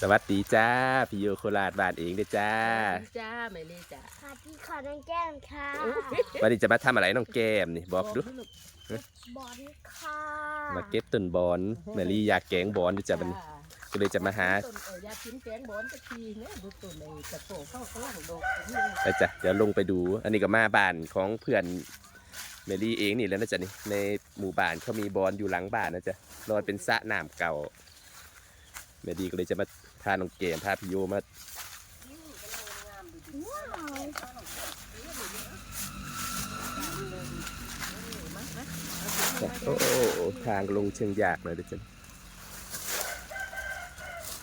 สวัสดีจ้า พี่โยโคราชบ้านเองเด้อจ้า จ้าไม่เลยจ้าสวัสดีค่ะน้องแก้มค่ะวันนี้จะมาทำอะไรน้องแก้มนี่บอกดูลูกบอลค่ะมาเก็บต้นบอนแมรี่อยากแกงบอนด้วยจ้ะมันก็เลยจะมาหาต้นเอออยากกินแกงบอนสักทีเนี่ยดูต้นไอ้กระโปงเข้ากำลังดกนี่ไปจ้ะเดี๋ยวลงไปดู อันนี้ก็มาบ้านของเพื่อนแมรี่เองนี่แหล้วนะจ๊ะนี่ในหมู่บ้านเขามีบอนอยู่หลังบ้านนะจ๊ะนอนเป็นสระน้ำเก่าแมรี่ก็เลยจะมา พาน้องแก้มพาพี่โยมาโอ้โอ้ทางลงเชิงยากหน่อยเด้อจ้ะ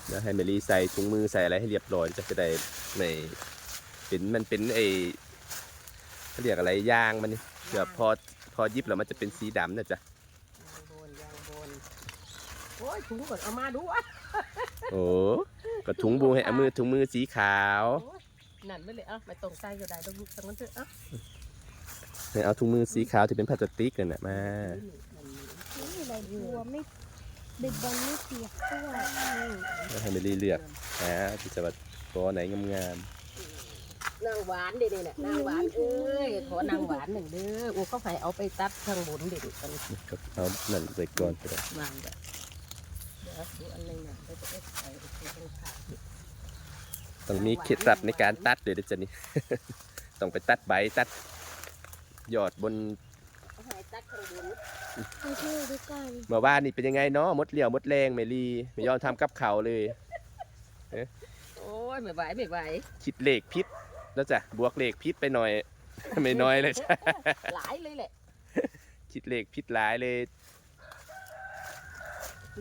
แล้วให้แมรี่ใส่ถุงมือใส่อะไรให้เรียบร้อยจะจะได้ไม่เป็นมันเป็นไอเขาเรียกอะไรยางมันนี่เดี๋ยวพอพอยิบแล้วมันจะเป็นสีดำนะจ๊ะยางบนยางบนโอ้ยถุงก่อนเอามาดูอะ โอ้ก็ถุงบูให้เอามือถุงมือสีขาวโอ้ยนั่นไม่เลยเอะไม่ตรงใจก็ได้ต้องลูกตรงนั้นเถอะเอะให้เอาถุงมือสีขาวที่เป็นพลาสติกนั่นน่ะมานี่อะไรบัวไม่เด็กบอลไม่เปียกด้วยแล้วให้แมรี่เลือกนะที่จะแบบตัวไหนงามนางหวานเด็ดเนี่ยนางหวานเอ้ยขอนางหวานหนึ่งเด้อโอ้เขาให้เอาไปตัดทางบนเด็ดกันๆก็เอานั่นใส่ก่อนก็ได้วางแบบเดี๋ยวดูอันหนึงน่ะ เดี๋ยวจะเอ็กซ์ใส่ตรงขาดิต้องมีเคล็ดลับในการตัดเลยนะจ๊ะนี่ ต้องไปตัดใบตัดยอดบนเอาให้ตัดข้างบนไปเที่ยวด้วยกันเมื่อวานนี่เป็นยังไงเนาะมดเหลี่ยวมดแรงเมลี่ไม่ยอมทำกับเขาวเลยโอ้ยไม่ไหวไม่ไหวคิดเลขพิษแล้วจ้ะบวกเลขพิษไปหน่อย ไม่น้อยเลยจ้ะหลายเลยแหละคิดเลขพิษหลายเลย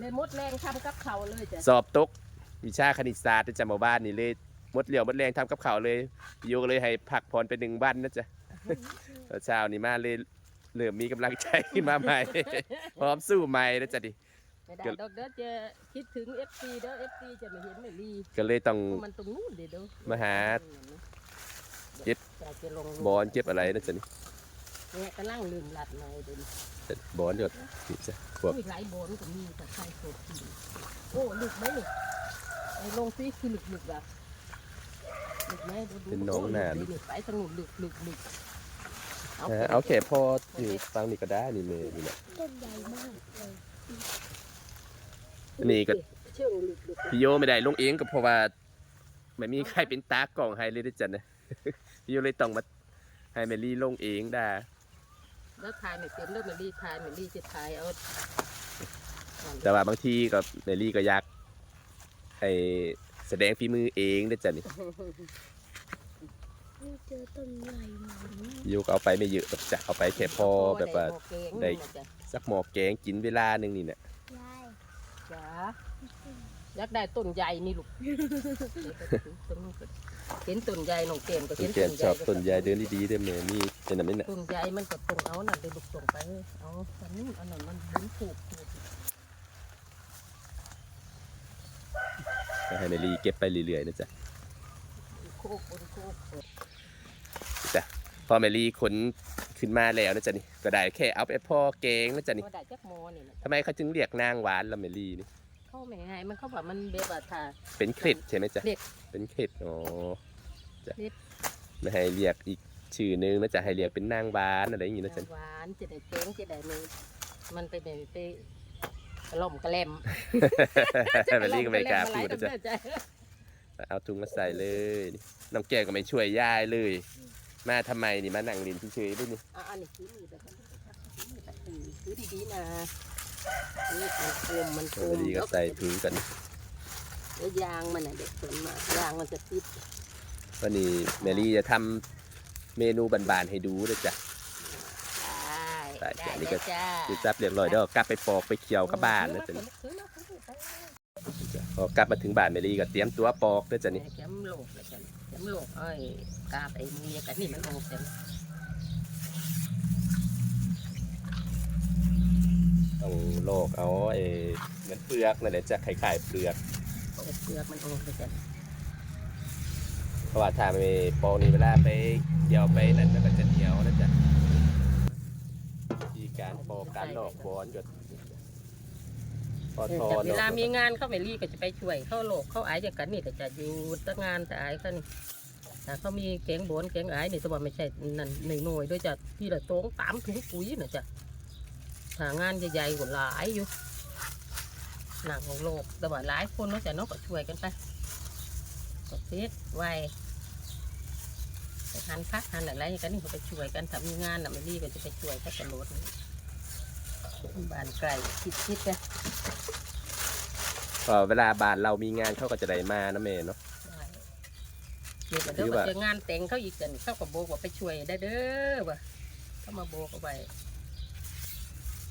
เลยมดแรงทำกับเขาวเลยจ้ะสอบตกวิชาคณิตศาสตร์นะจ้ะหมู่บ้านนี่เลยมดเหลี่ยวมดแรงทำกับเขาวเลยพี่โยก็เลยให้พักผ่อนไปหนึ่งวันนะจ๊ะตอนเช้านี่มาเลยเริ่มมีกำลังใจขึ้นมาใหม่ พร้อมสู้ใหม่นะจ๊ะดิ ไม่ได้ดอกเด้อจะคิดถึง FC เด้อ FC จะไม่เห็นไม่รีก็เลยต้อง เพราะมันตรงนู้นเดี๋ยวเด้อมาหาเก็บ จะจะลงบอลเก็บอะไรนะจ๊ะนี่ เนี่ยกำลังลืมหลัดหน่อยเดี๋ยวนี้บอลหยดนี่จ้ะพวกอุ้ยหลายบอนก็มีแต่ใครโสดทีโอ้ลึกไหมนี่ไอ้ลงซิคือลึกลึกแบบลึกไหมดูดูเป็นน้องหนาโลึกไปทางนู้นลึกลึกลึกฮะเอาแค่พออยู่ฟังนี่ก็ได้นี่เมย์นี่แหละต้นใหญ่มากเลยอันนี้ก็เชื่องลึกลึกพี่โยไม่ได้ลงเองก็เพราะว่าไม่มีใครเป็นตากล่องให้เลยได้อจันนะ พี่โยเลยต้องมาให้แมรี่ลงเองได้ แล้วทายไม่เป็นเรื่องมันรีทายไม่รีจะทายเอาแต่ว่าบางทีก็แมรี่ก็อยากไอแสดงฝีมือเองได้อจันนี่ไม่เจอต้นใหญ่เหมือนพี่โยก็เอาไปไม่เยอะหรอกจ้ะเอาไปแค่พอแบบว่าได้ได้สักหมอแกงกินเวลาหนึ่งนี่เนี่ยยายจ้า อยากได้ต้นใหญ่นี่ลูกเห็นต้นใหญ่หนองเกมก็ต้เห็นนแกนชอบต้นใหญ่เดินดีๆได้อแม่นี่เป็นอะไรเนี่ยต้นใหญ่มันก็ตรงเอานั่นได้ลูกตรงไปเอาอันนี้อันนั้นมันบุนผูกผูกก็ให้แมรี่เก็บไปเรื่อยๆนะจ๊ะโคกบนโคกพอแมรี่ขนขึ้นมาแล้วนะจ๊ะนี่ก็ได้แค่เอาไปพอแกงนะจ๊ะนี่ก็ได้จักโมนี่นะทำไมเขาจึงเรียกนางหวานละเมลี่นี่ เข้าไม่ไงมันเข้าแบบมันเบบอะค่ะเป็นเคล็ดใช่ไหมจ๊ะเคล็ดเป็นเคล็ดอ๋อจ้ะเคล็ด ไม่ให้เรียกอีกชื่อนึงนะจ๊ะให้เรียกเป็นนางหวานอะไรอย่างงี้นะจ๊ะหวานจะได้เจ๊งจะได้มันมันไปเป็นไปกระหล่อมกระแลมแมลี่ก็ไม่กล้าพูดนะจ๊ะจ๊ะ เอาถุงมาใส่เลยนี่น้องแก้วก็ไม่ช่วยย่ายเลย มาทำไมนี่มานั่งเรียนเฉยๆด้วยนี่ อะอันนี้คือมือแบบนี้ถือดีๆนะ นี่มันกลมมันกลแมมลี่ก็ใส่ถุงกันแล้วยางมันอะเด็กส่วนมากยางมันจะติดวันนี้แมลี่จะทำเมนูบานๆให้ดูด้วยจ้ะได้ได้จ้ะนี่ก็จ้าจิจับเรียบร้อยเดี๋ยวกลับไปปอกไปเคี่ยวกับบ้านนะจ๊ะนี่จ้ะพอกลับมาถึงบ้านแมลี่ก็เตรียมตัวปอกด้วยจ้ะนี่แกมโลกเลยจ้ะแกมโลกเอ้ยกาบไอ้เมียกันนี่มันโลกเต็ม ต้อง โลกเอาไอ้เหมือนเปลือกนั่นแหละจะคล้ายๆเปลือกเปลือกมันโลกเลยจ้ะเพราะว่าถ้าไม่ปอกนี่เวลาไปเกี่ยวไปนั่นมันก็จะเหนียวนะจ๊ะวิธีการปอกการลอกบอนก็พอทอแต่เวลาเนาะมีงานเข้าไปรีก็จะไปช่วย เข้าโลกเข้าอายอย่างกันนี่แต่จะอยู่ตั้งงานแต่อายเขานี่แต่เขามีแกงโบนแกงอายนี่แต่ว่าไม่ใช่นั่นหน่อยๆด้วยจ้ะที่ละโต้งตามถุงปุ๋ยน่ะจ้ะ หางานใหญ่ๆกว่าหลายอยู่หนังของโลกแต่ว่าหลายคนเนาะจ้ะเนาะก็ช่วยกันไปก็เซ็ตไว้ไปหันพักหันอะไรกันนี่ก็ไปช่วยกันทำมีงานน่ะไม่รีก็จะไปช่วยเขาตลอดบ้านไกลคิดๆจ้ะพอเวลาบ้านเรามีงานเขาก็จะได้มานะแม่เนาะเดี๋ยวถืเดี๋ยวอว่าเจองานแต่งเขาอีกกันเขาก็โบกว่าไปช่วยได้เด้อว่ะเขามาโบกเอาไว้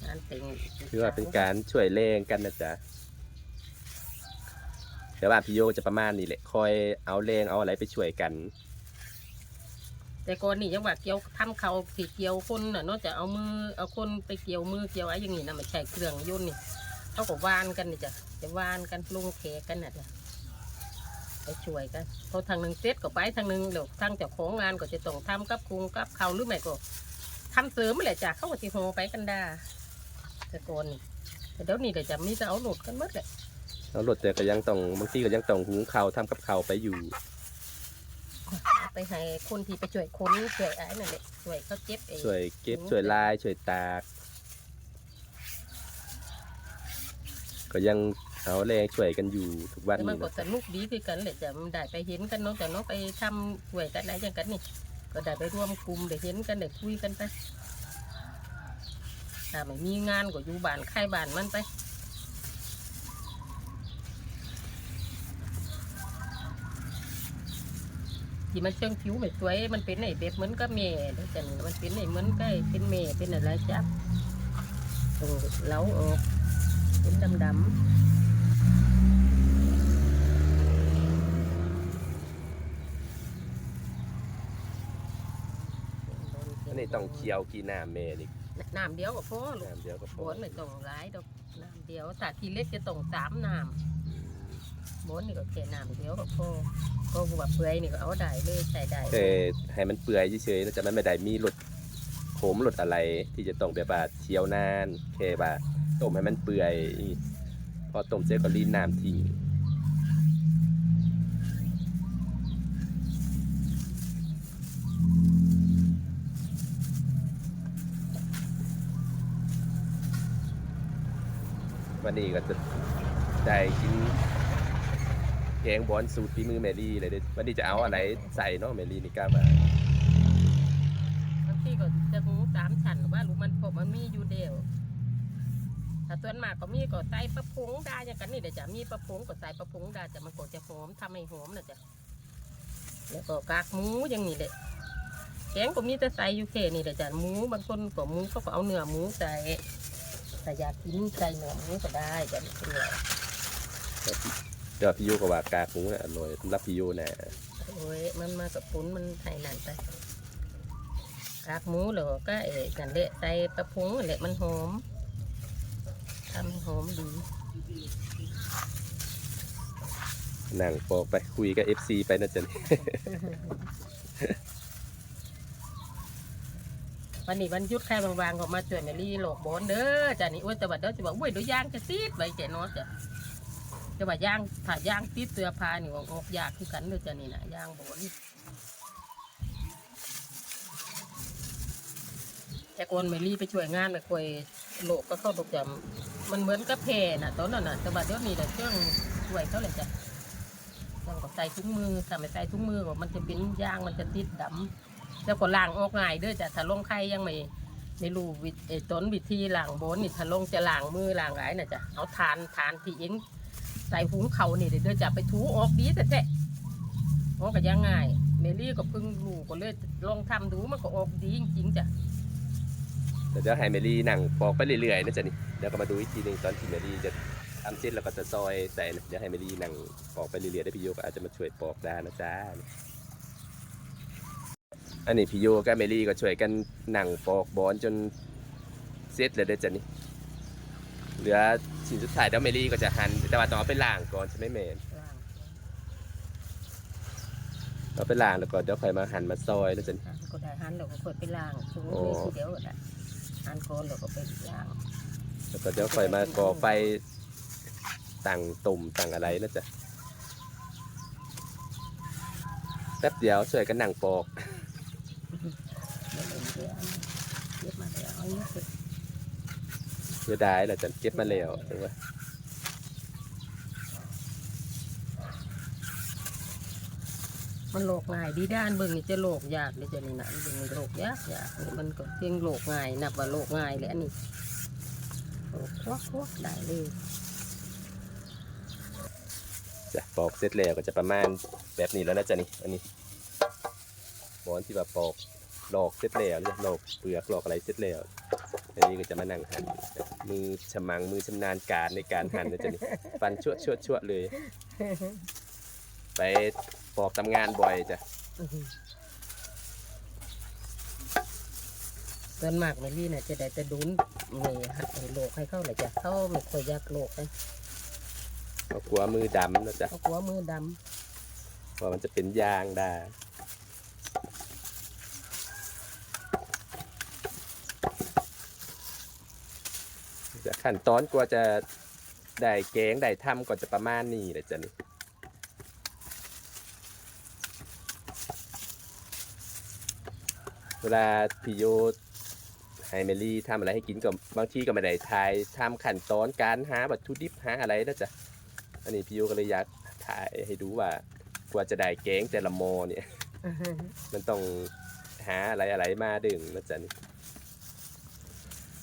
งานแต่งถือว่าเป็นการช่วยแรงกันนะจ๊ะแต่ว่าพี่โยจะประมาณนี้แหละ คอยเอาแรงเอาอะไรไปช่วยกัน แต่ก่อนนี่ยังว่าเกี่ยวทำเขาสีเกี่ยวคนน่ะเนอกจากเอามือเอาคนไปเกี่ยวมือเกี่ยวอะไรอย่างนี้นะไม่ใช่เครื่องยนต์นี่เขาก็วานกันนี่จ้ะจะวานกันลงแขกกันน่ะจ้ะไปช่วยกันเพราะทางหนึ่งเซ็ตก็ไปทางหนึ่งเดี๋ยวทางเจ้าของงานก็จะต้องทำกับคุงกับเขาวหรือไม่ก็ทำเสริมแหละจ้ะเขาก็จะโฮไปกันได้ แต่ก่อนนี่แต่เดี๋ยวนี้เดี๋ยวจะมีแต่เอาหลุดกันหมดเลยแล้วรถแต่ก็ยังต้องบางทีก็ยังต้องหุงข้าวทำกับข้าวไปอยู่ ไปให้คนที่ไปช่วยคนช่วยไอ้นั่นแหละช่วยเขาเจ็บเองช่วยเก็บช่วยลายช่วยตาก ก็ยังเอาแรงช่วยกันอยู่ทุกวันแต่มันนี้ก็นะสนุกดีคือกันแหละจะมันได้ไปเห็นกันเนาะแต่เนาะไปทำช่วยกันอะไรอย่างกันนี่ ก็ได้ไปร่วมกลุ่มได้เห็นกันได้คุยกันไป ถ้าไม่มีงานก็อยู่บ้านใครบ้านมันไปที่มันเชิงผิวไม่สวย มันเป็นไอ้แบบเหมือนกับเมย์แต่นี่มันเป็นไอ้เหมือนกับเป็นเมย์เป็นอะไรจับตรงเล้าออกเป็นดำๆอันนี้ต้องเคี่ยวกี่น้ำแม่นี่ น้ำเดียวก็พอลูกน้ำเดียวก็พบอนไม่ต้องหลายดอกน้ำเดียวถ้าทีเล็กจะต้องสามน้ำบนนี่ก็แค่น้ำเดียวก็พอก็ว่าเปื่อยนี่ก็เอาได้เลยใส่ได้แต่ให้มันเปื่อยเฉยๆนะจ๊ะมันไม่ได้มีรสขมรสอะไร ที่จะต้องแบบว่าเคี่ยวนานแค่ว่าต้มให้มันเปื่อยพอต้มเสร็จก็รีดน้ำทิ้ง วันนี้ก็จะได้กินแกงบอนสูตรฝีมือแมรี่เลยเด้อวันนี้จะเอาอะไรใส่เนาะแมรี่นี่กล้ามาบางทีก็จะงูสามชั้นว่าลูกมันผมมันมีอยู่เดียวถ้าส่วนมากก็มีก็ใส่ปลาพงดาอย่างกันนี่เดี๋ยวจะมีปลาพงก็ใส่ปลาพงดาจะมันก็จะหอมทำให้หอมนะจ๊ะแล้วก็กากหมูอย่างนี้เลยแกงก็มีแต่ใส่ยู่แค่นี่เดี๋ยวจะหมูบางคนก็หมูเขาก็เอาเนื้อหมูใส่ แต่อยากกินใส่เนื้อหมูก็ได้จะไม่เป็นไรเดี๋ยวพี่โยก็ว่ากากหมูน่ะอร่อยสำหรับพี่โยนะโอ้ยมันมากับปุ้นมันไทยนั่นไปกากหมูเหรอก็เอ๋กันเละใส่ปลาพงนั่นแหละมันหอมทำให้หอมดีนั่งปอกไปคุยกับ FC ไปนะจ๊ะนี่ วันนี้วันยุดใครบางๆก็มาช่วยแมรี่โหลกบอนเด้อจ้ะนี่อ้วนแต่ว่าเด้อจะบอกอุ้ยเดี๋ยวย่างจะซีดไว้เจนาะจ้ะจะว่าย่างถ้าย่างติดเสื้อผ้านี่ออกยากคือกันเด้อจ้ะนี่นะย่างบอนแต่ก่อนแมรี่ไปช่วยงานไปคุยโลกก็เข้าตกจำมันเหมือนกับเพน่ะตอนนั้นน่ะแต่ว่าเดี๋ยวนี้เดี๋ยวเครื่องช่วยเขาเลยจ้ะต้องก็ใส่ถุงมือถ้าไม่ใส่ถุงมือมันจะเป็นย่างมันจะติดดำ แล้วก็ล้างออกง่ายเด้อจ้ะถ้าลงไข่ยังไม่ไม่รู้วิธีเอ่อต้นวิธีล้างบนนี่ถ้าลงจะล้างมือล้างหลายน่ะจ้ะเอาทานทานที่เองใส่หุงเขานี่เด้อจ้ะไปถูออกดีแต่แท้ออกก็ยังง่ายเมลี่ก็เพิ่งรู้ก็เลยลองทำดูมันก็ออกดีจริงๆจ้ะเดี๋ยวให้เมลี่นั่งปอกไปเรื่อยๆนะจ๊ะนี่เดี๋ยวก็มาดูอีกทีหนึ่งตอนที่เมลี่จะทำเสร็จแล้วก็จะซอยใส่เดี๋ยวให้เมลี่นั่งปอกไปเรื่อยๆได้พี่โยก็อาจจะมาช่วยปอกได้นะจ๊ะ อันนี้พี่โยกับเมลี่ก็ช่วยกันนั่งปอกบอนจนเสร็จเลยเด้อจ๊ะนี่เหลือชิ้นสุดท้ายเดี๋ยวเมลี่ก็จะหั่นแต่ว่าต้องเอาไปล้างก่อนใช่ไหมเมนล้างเอาไปล้างแล้วก็เดี๋ยวค่อยมาหั่นมาซอยนะจ๊ะนี่ ก็ได้หันแล้วก็ค่อยไปล้างถุงโอ้มือทีเดียวก็ได้หันก่อนแล้วก็ไปล้างแล้วก็เดี๋ยวค่อยมาก่อไฟตั้งตุ่มตั้งอะไรนะจ๊ะแป๊บเดียวช่วยกันนั่งปอก เดี๋ยวเดี๋ยวเก็บมาแล้ว เอาเยอะไปเสียดายแหละจะเก็บมาแล้วใช่ไหมมันโลกง่ายดีด้านเบิ่งนี่จะโลกยากเลยจ้ะนี่นะเบิ่งนี่โลกยากยากนี่มันก็เพียงโลกง่ายนับว่าโลกง่ายเลยอันนี้โลกควักควักได้เลยจะปอกเสร็จแล้วก็จะประมาณแบบนี้แล้วนะจ๊ะนี่อันนี้บอนที่ว่าปอก หลอกเสร็จแล้วเนี่ยหลอกเปลือกหลอกอะไรเสร็จแล้วอันนี้ก็จะมานั่งหั่นมือฉมังมือชำนาญการในการหั่นนะจ๊ะนี่ฟันชั่วชั่วชั่วเลย ไปปอกทำงานบ่อยจ้ะส่วนมากเมลี่น่ะจะได้แต่ดุนเมย์ให้โลกให้เข้าเลยจ้ะเขาไม่ค่อยอยากโลกนะก็กลัวมือดำนะจ๊ะเขากลัวมือดเพราะมันจะเป็นยางได้ ขั้นตอนกว่าจะได้แกงได้ทำก่อนจะประมาณนี้เลยจ้ะนี่เวลาพี่โยไฮเมลี่ทำอะไรให้กินก็บางทีก็ไม่ได้ทายทำขั้นตอนการหาวัตถุดิบหาอะไรนะจ๊ะอันนี้พี่โยก็เลยอยากถ่ายให้ดูว่ากว่าจะได้แกงแต่ละหมอเนี่ยำมันต้องหาอะไรอะไรมาดึงนะจ๊ะนี่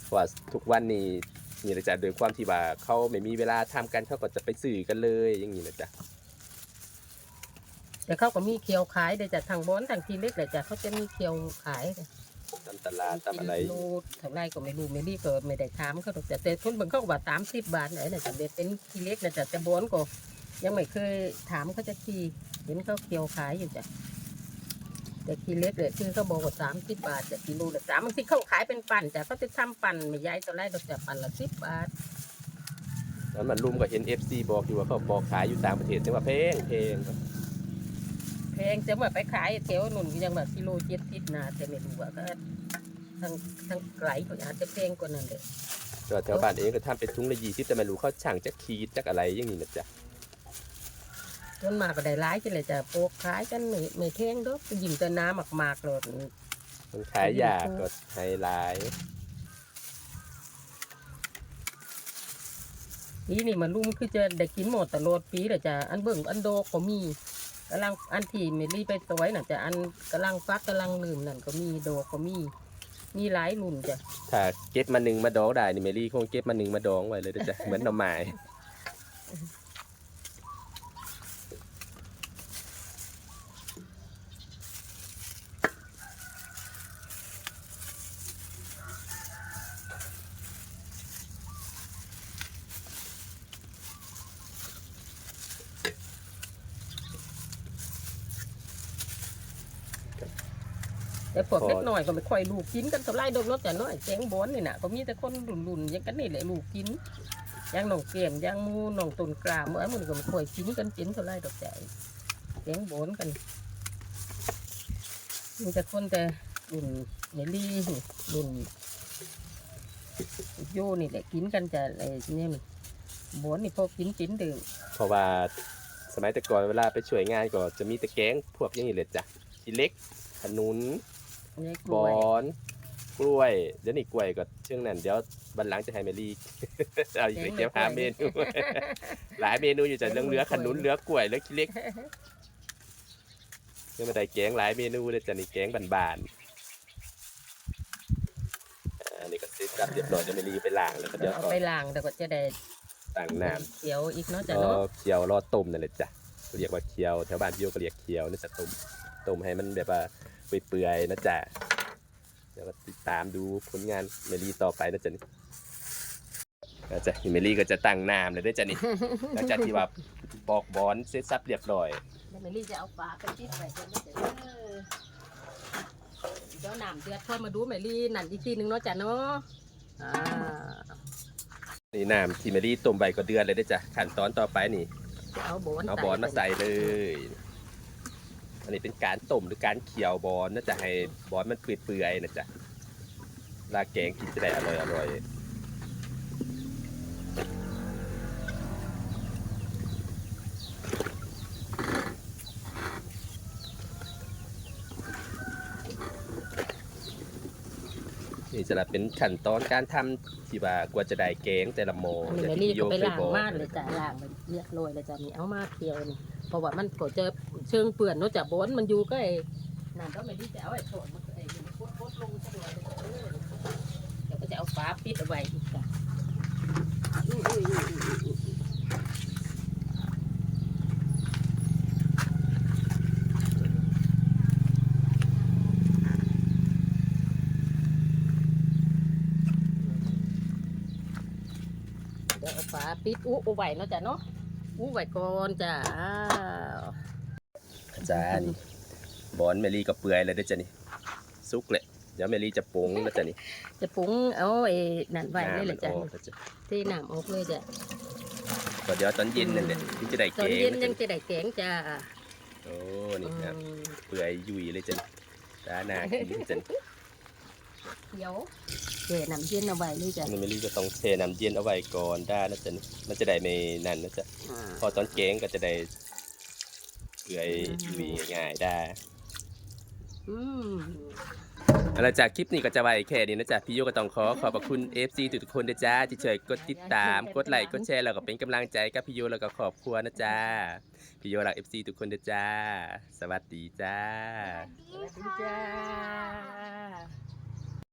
เพราะว่าทุกวันนี้ นี่นะจ๊ะโดยความที่ว่าเขาไม่มีเวลาทำกันเขาก็จะไปสื่อกันเลยอย่างนี้นะจ๊ะแต่เขาก็มีเคียวขายเดี๋ยวจะทางบอนทางทีเล็กเลยจ้ะเขาจะมีเคียวขายตามตลาดตามอะไรกิโลเท่าไรก็ไม่รู้เมลี่ก็ไม่ได้ถามเขาหรอกแต่แต่คนบางเขาก็ว่าสามสิบบาทไหนน่ะแต่เป็นทีเล็กนะจ๊ะแต่บอนก็ยังไม่เคยถามเขาจะทีเห็นเขาเคียวขายอยู่จ้ะ แต่ทีเล็กเลยคือเขาบอกว่าสามสิบบาทแต่กิโลละสามบางทีเขาขายเป็นปั่นแต่เขาจะทำปั่นไม่ใหญ่ตัวไรดอกแต่ปั่นละสิบบาทแล้วมันรุมก็เห็น FC บอกอยู่ว่าเขาบอกขายอยู่ต่างประเทศแต่ว่าเพลงเพลงแพงจะมาไปขายแถวนุ่นก็ยังแบบกิโลเจ็ดสิบนะแต่ไม่รู้ว่าก็ทางทางไกลก็อาจจะแพงกว่านั้นเลยก็แถวบ้านเองก็ทำเป็นถุงละยี่สิบแต่ไม่รู้เขาช่างจะขีดจากอะไรอย่างนี้นะจ๊ะ จนมาก็ได้ร้ายจังเลยจะโปกขายกันไม่ไม่แพงเด้อยิงแต่น้ำมากๆเลยมันขายยากก็ไฮไลท์ปีนี่มันลุ่มคือจะได้กินหมดตลอดปีเลยจ้ะอันเบิ่งอันโดก็มีกำลังอันที่เมลี่ไปสวยน่ะจะอันกำลังฟักกำลังลืมนั่นก็มีโดก็มี มีหลายรุ่นจ้ะถ้าเก็บมาหนึ่งมาดองได้นี่เมลี่คงเก็บมาหนึ่งมาดองไว้เลยนะจ๊ะเหมือนหน่อไม้ แต่พวกเล็กน้อยก็ไม่ค่อยลูกกินกันเท่าไรดอกนาะจ้ะน้อยแจงบอนนี่น่ะก็มีแต่คนรุ่นๆอย่างกันนี่แหละลูกกินอยังหนองเกมอยังมูหนองตุนกรามเมื่อมันก็ไม่ค่อยกินกันกินเท่าไรดอกจ้ะแจงบอนกันมีแต่คนแต่รุ่นเมลี่รุ่นโยนี่แหละกินกันจะอะไอ้เนี่ยบอนนี่พอกินกินดื่มเพราะว่าสมัยแต่ก่อนเวลาไปช่วยงานก็จะมีแต่แกงพวกอย่างนี้เลยจ้ะทีเล็กขนุน เนี่ยกบล้วย อนกล้วย เดี๋ยวนี้กล้วยก็เชื่องนั่นเดี๋ยวบันหลังจะให้เมลี่ เอาอีกเลยเก็บหาเมนู หลายเมนูอยู่จ้ะเรื่องเรือขนุนเรือกล้วยเรือขี้เล็กยังไม่ได้แกงหลายเมนูเลยจ้ะนี่แกงบานๆอ่านี่ก็เสร็จสับเรียบร้อยเดี๋ยวเมลี่ไปล้างแล้วก็เดี๋ยวเอาก็ไปล้างแต่ก็จะได้ตั้งน้ำ เขียวอีกเนาะจ้ะก็เนาะเคี่ยวรอต้มนั่นแหละจ้ะเรียกว่าเคี่ยวแถวบ้านพี่โยก็เรียกเคี่ยวนี่จะต้มต้มให้มันแบบว่า เปื่อยๆนะจ๊ะเดี๋ยวก็ติดตามดูผลงานเมลี่ต่อไปนะจ๊ะนี่ก็จะเมลี่ก็จะตั้งน้ำเลยด้วยจ้ะนี่หลังจากที่ว่าปอกบอนเสร็จสับเรียบร้อยแล้วเมลี่จะเอาปลาไปจิ้มไปกันเด้อเดี๋ยวน้ำเดือดค่อยมาดูเมลี่นั่นอีกทีหนึงเนาะจ้ะเนาะอ่านี่น้ำที่เมลี่ต้มใบก็เดือดเลยด้วยจ้ะขั้นตอนต่อไปนี่จะเอาบอนเอาบอนมาใส่เลย อันนี้เป็นการต้มหรือการเคี่ยวบอลน่าจะให้บอลมันเปื่อยๆนะจ๊ะลาแกงกินจะได้อร่อยอร่อยนี่จะเป็นขั้นตอนการทำที่ว่ากว่าจะได้แกงแต่ละโมอันนี้แมรี่ก็ไปล้างมากเลยจ้ะล้างไปเรียบร้อยเลยจะมีเอามาเคี่ยวนี่เพราะว่ามันก็เจอ เชิงเปื่อนเนาะจ้ะบนมันอยู่ก็ไอ้นั่นก็ไม่ได้จะเอาไอ้โถนมันไอ้มันโคตรลงซะดวยเลยจะเออเดี๋ยวก็จะเอาฝาปิดเอาไว้อีกจ้ะอุ้ยอุ้ยอุ้ยอุ้ยอุ้ยเดี๋ยวเอาฝาปิดอู้เอาไว้เนาะจ้ะเนาะอู้ไว้ก่อนจ้ะอ้า จ้านี่บอนเมลี่ก็เปื่อยแล้วเด้อจ้ะนี่สุกเลยเดี๋ยวเมลี่จะปรุงแล้วจ้ะนี่จะปรุงเอาไอ้นั่นไว้เลยน้ำแหมัละนจ้ะออกแล้วจ้ะเทน้ำออกเลยจ้ะก็เดี๋ยวตอนเย็นนั่นแหละที่จะได้ตแกอนงเย็นแล้วยัจ้ะงจะได้แกงจ้าโอ้นี่ครับอืมเปื่อยยุ่ยเลยจ้ะนี่จ้านากินจ้ะนี่เดี๋ยวเดี๋ยวน้ำเย็นเอาไว้เลยจ้ะอันนี้เมลี่ก็ต้องเทน้ำเย็นเอาไว้ก่อนได้นะจ๊ะนี่มันจะได้ไม่นั่นนะจ๊ะอ่าพอตอนแกงก็จะได้ เปื่อยยุ่ยง่ายๆได้อืมหลังจากคลิปนี้ก็จะไว้แค่นี้นะจ๊ะพี่โยก็ต้องขอขอบพระคุณ FC ทุกๆคนนะจ๊ะที่ช่วยกดติดตามกดไลค์กดแชร์แล้วก็เป็นกำลังใจกับพี่โยแล้วก็ครอบครัวนะจ๊ะพี่โยรัก FC ทุกคนนะจ๊ะสวัสดีจ้าสวัสดีสวัสดีค่ะจ้า